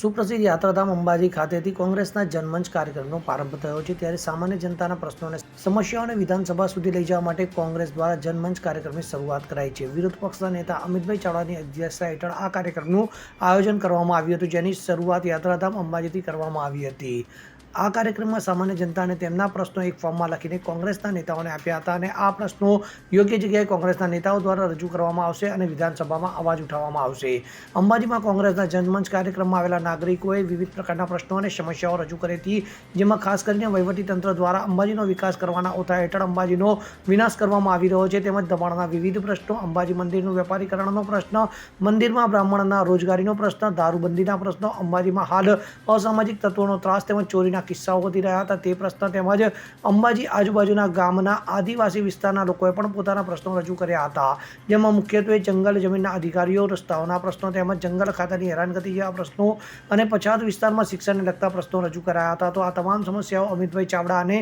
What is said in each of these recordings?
સુપ્રસિદ્ધ યાત્રાધામ અંબાજી ખાતેથી કોંગ્રેસના જનમંચ કાર્યક્રમનો પ્રારંભ થયો છે. ત્યારે સામાન્ય જનતાના પ્રશ્નોને સમસ્યાઓને વિધાનસભા સુધી લઈ જવા માટે કોંગ્રેસ દ્વારા જનમંચ કાર્યક્રમની શરૂઆત કરાઈ છે. વિરોધ પક્ષના નેતા અમિતભાઈ ચાવડાની અધ્યક્ષતા હેઠળ આ કાર્યક્રમનું આયોજન કરવામાં આવ્યું હતું, જેની શરૂઆત યાત્રાધામ અંબાજીથી કરવામાં આવી હતી. આ કાર્યક્રમમાં સામાન્ય જનતાને તેમના પ્રશ્નો એક ફોર્મમાં લખીને કોંગ્રેસના નેતાઓને આપ્યા હતા અને આ પ્રશ્નો યોગ્ય જગ્યાએ કોંગ્રેસના નેતાઓ દ્વારા રજૂ કરવામાં આવશે અને વિધાનસભામાં અવાજ ઉઠાવવામાં આવશે. અંબાજીમાં કોંગ્રેસના જનમંચ કાર્યક્રમમાં આવેલા નાગરિકોએ વિવિધ પ્રકારના પ્રશ્નો અને સમસ્યાઓ રજૂ કરી હતી, જેમાં ખાસ કરીને વહીવટીતંત્ર દ્વારા અંબાજીનો વિકાસ કરવાના ઓથા હેઠળ અંબાજીનો વિનાશ કરવામાં આવી રહ્યો છે, તેમજ દબાણના વિવિધ પ્રશ્નો, અંબાજી મંદિરનું વેપારીકરણનો પ્રશ્ન, મંદિરમાં બ્રાહ્મણના રોજગારીનો પ્રશ્ન, દારૂબંધીના પ્રશ્નો, અંબાજીમાં હાલ અસામાજિક તત્વોનો ત્રાસ તેમજ ચોરીના કિસ્સાઓ વધી રહ્યા હતા તે પ્રશ્ન તેમજ અંબાજી આજુબાજુના ગામના આદિવાસી વિસ્તારના લોકોએ પણ પોતાના પ્રશ્નો રજૂ કર્યા હતા. જેમાં મુખ્યત્વે જંગલ જમીનના અધિકારીઓ, રસ્તાઓના પ્રશ્નો તેમજ જંગલ ખાતાની હેરાનગતિ જેવા પ્રશ્નો અને પછાત વિસ્તારમાં શિક્ષણને લગતા પ્રશ્નો રજૂ કરાયા હતા. તો આ તમામ સમસ્યાઓ અમિતભાઈ ચાવડા અને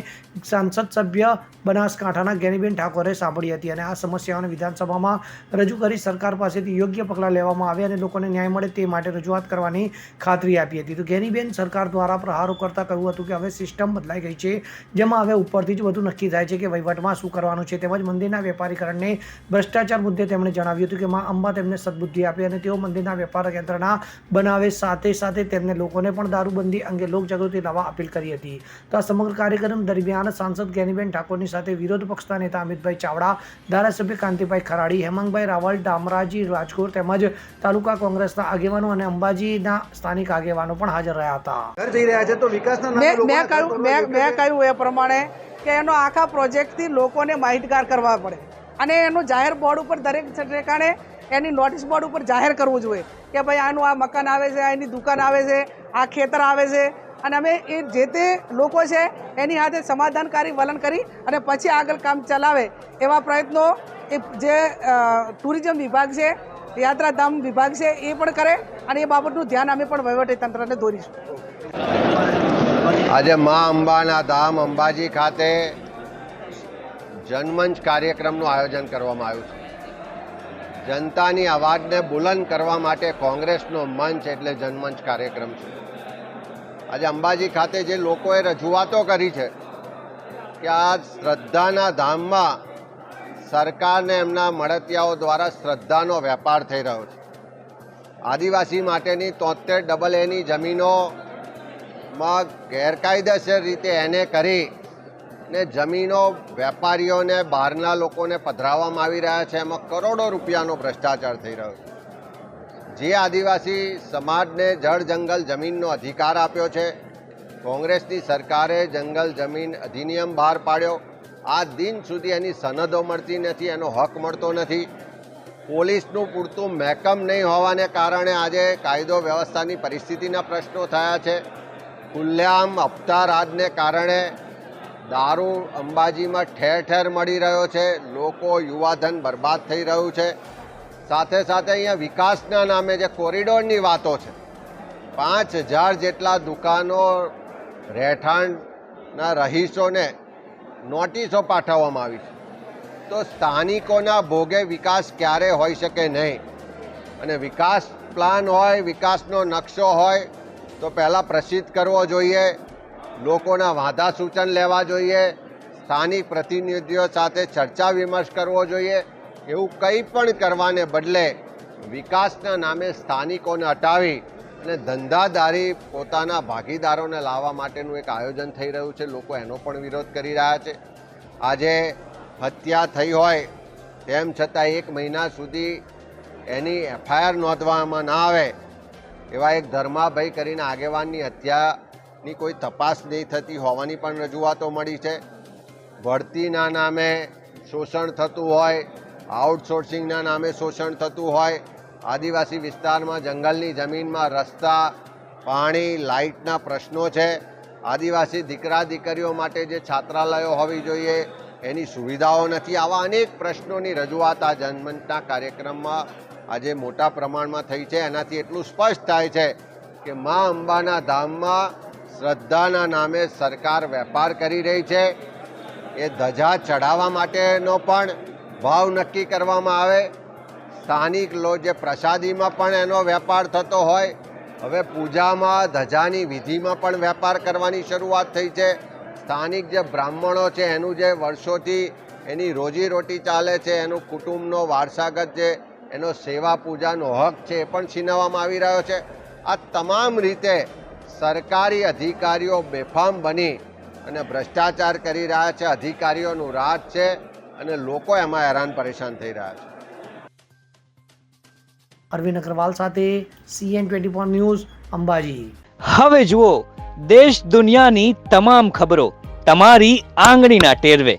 સાંસદ સભ્ય બનાસકાંઠાના જ્ઞાનીબેન ઠાકોરે સાંભળી હતી અને આ સમસ્યાઓને વિધાનસભામાં રજૂ કરી સરકાર પાસેથી યોગ્ય પગલાં લેવામાં આવે અને લોકોને ન્યાય મળે તે માટે રજૂઆત કરવાની ખાતરી આપી હતી. તો ગેનીબેન સરકાર દ્વારા પ્રહારો કરતા કહ્યું હતું કે હવે સિસ્ટમ બદલાઈ ગઈ છે, જેમાં હવે ઉપરથી જ બધું નક્કી થાય છે કે વહીવટમાં શું કરવાનું છે, તેમજ મંદિરના વેપારીકરણને ભ્રષ્ટાચાર મુદ્દે તેમણે જણાવ્યું હતું કે માં અંબા તેમને સદબુદ્ધિ આપી અને તેઓ મંદિરના વેપાર યંત્રના બનાવે સાથે સાથે તેમને લોકોને પણ દારૂબંધી અંગે લોકજાગૃતિ લાવવા અપીલ કરી હતી. તો આ સમગ્ર કાર્યક્રમ દરમિયાન સાંસદ જ્ઞાનીબેન ઠાકોરની સાથે વિરોધ પક્ષના નેતા અમિતભાઈ ચાવડા, ધારાસભ્ય કાંતિભાઈ ખરાડી હેમંગભાઈ રાવલ, ડામરાજી રાજકોટ તેમજ તાલુકા કોંગ્રેસના આગેવાનો અને અંબાજીના સ્થાનિક આગેવાનો પણ હાજર રહ્યા હતા. ઘર જઈ રહ્યા છે તો વિકાસના મેં મેં કહ્યું મેં મેં કહ્યું એ પ્રમાણે કે એનો આખા પ્રોજેક્ટથી લોકોને માહિતગાર કરવા પડે. અને એનું જાહેર બોર્ડ ઉપર દરેક ઠેકાણે એની નોટિસ બોર્ડ ઉપર જાહેર કરવું જોઈએ કે ભાઈ આનું આ મકાન આવે છે આની દુકાન આવે છે આ ખેતર આવે છે. અને અમે એ જે તે લોકો છે એની સાથે સમાધાનકારી વલણ કરી અને પછી આગળ કામ ચલાવે એવા પ્રયત્નો એ જે ટુરિઝમ વિભાગ છે યાત્રાધામ વિભાગ છે એ પણ કરે અને એ બાબતનું ધ્યાન અમે પણ વહીવટી તંત્રને દોરીશું. આજે મા અંબાના ધામ અંબાજી ખાતે જનમંચ કાર્યક્રમનું આયોજન કરવામાં આવ્યું છે. જનતાની અવાજને બુલંદ કરવા માટે કોંગ્રેસનો મંચ એટલે જનમંચ કાર્યક્રમ છે. આજે અંબાજી ખાતે જે લોકોએ રજૂઆતો કરી છે કે આ શ્રદ્ધાના ધામમાં સરકારને એમના મળતિયાઓ દ્વારા શ્રદ્ધાનો વેપાર થઈ રહ્યો છે. આદિવાસી માટેની તોતેર ડબલ એની જમીનોમાં ગેરકાયદેસર રીતે એને કરી ને જમીનો વેપારીઓને, બહારના લોકોને પધરાવવામાં આવી રહ્યા છે. એમાં કરોડો રૂપિયાનો ભ્રષ્ટાચાર થઈ રહ્યો છે. જે આદિવાસી સમાજને જળ જંગલ જમીનનો અધિકાર આપ્યો છે, કોંગ્રેસની સરકારે જંગલ જમીન અધિનિયમ બહાર પાડ્યો. આ દિન સુધી એની સનદો મળતી નથી, એનો હક મળતો નથી. પોલીસનું પૂરતું મહેકમ નહીં હોવાને કારણે આજે કાયદો વ્યવસ્થાની પરિસ્થિતિના પ્રશ્નો થયા છે. ખુલ્લેઆમ હપ્તા રાજને કારણે દારૂ અંબાજીમાં ઠેર ઠેર મળી રહ્યો છે. લોકો યુવાધન બરબાદ થઈ રહ્યું છે. સાથે સાથે અહીંયા વિકાસના નામે જે કોરિડોરની વાતો છે. પાંચ હજાર જેટલા દુકાનો રહેઠાણના રહીશોને નોટિસો પાઠવવામાં આવી છે. તો સ્થાનિકોના ભોગે વિકાસ ક્યારે હોઈ શકે નહીં? અને વિકાસ પ્લાન હોય, વિકાસનો નકશો હોય તો પહેલાં પ્રસિદ્ધ કરવો જોઈએ, લોકોના વાંધા સૂચન લેવા જોઈએ, સ્થાનિક પ્રતિનિધિઓ સાથે ચર્ચા વિમર્શ કરવો જોઈએ, એવું કંઈ પણ કરવાને બદલે વિકાસના નામે સ્થાનિકોને હટાવી અને ધંધાદારી પોતાના ભાગીદારોને લાવવા માટેનું એક આયોજન થઈ રહ્યું છે. લોકો એનો પણ વિરોધ કરી રહ્યા છે. આજે હત્યા થઈ હોય, તેમ છતાં એક મહિના સુધી એની એફઆઈઆર નોંધવામાં ના આવે એવા એક ધર્માભાઈ કરીને આગેવાનની હત્યાની કોઈ તપાસ નહીં થતી હોવાની પણ રજૂઆતો મળી છે. ભરતીના નામે શોષણ થતું હોય, આઉટસોર્સિંગના નામે શોષણ થતું હોય, આદિવાસી વિસ્તારમાં જંગલની જમીનમાં રસ્તા, પાણી, લાઇટના પ્રશ્નો છે. આદિવાસી દીકરા દીકરીઓ માટે જે છાત્રાલયો હોવી જોઈએ, એની સુવિધાઓ નથી. આવા અનેક પ્રશ્નોની રજૂઆત આ જનમંચના કાર્યક્રમમાં આજે મોટા પ્રમાણમાં થઈ છે. એનાથી એટલું સ્પષ્ટ થાય છે કે મા અંબાના ધામમાં શ્રદ્ધાના નામે સરકાર વેપાર કરી રહી છે. એ ધજા ચઢાવવા માટેનો પણ ભાવ નક્કી કરવામાં આવે. સ્થાનિક લો જે પ્રસાદીમાં પણ એનો વેપાર થતો હોય, હવે પૂજામાં ધજાની વિધિમાં પણ વેપાર કરવાની શરૂઆત થઈ છે. સ્થાનિક જે બ્રાહ્મણો છે, એનું જે વર્ષોથી એની રોજીરોટી ચાલે છે, એનું કુટુંબનો વારસાગત જે એનો સેવા પૂજાનો હક છે એ પણ છીનવવામાં આવી રહ્યો છે. આ તમામ રીતે સરકારી અધિકારીઓ બેફામ બની અને ભ્રષ્ટાચાર કરી રહ્યા છે અધિકારીઓનું રાજ છે અને લોકો એમાં હેરાન પરેશાન થઈ રહ્યા છે. અરવિંદ અગ્રવાલ સાથે CN twenty four news Ambaji. હવે જુઓ દેશ દુનિયાની તમામ ખબરો તમારી આંગળીના ટેરવે.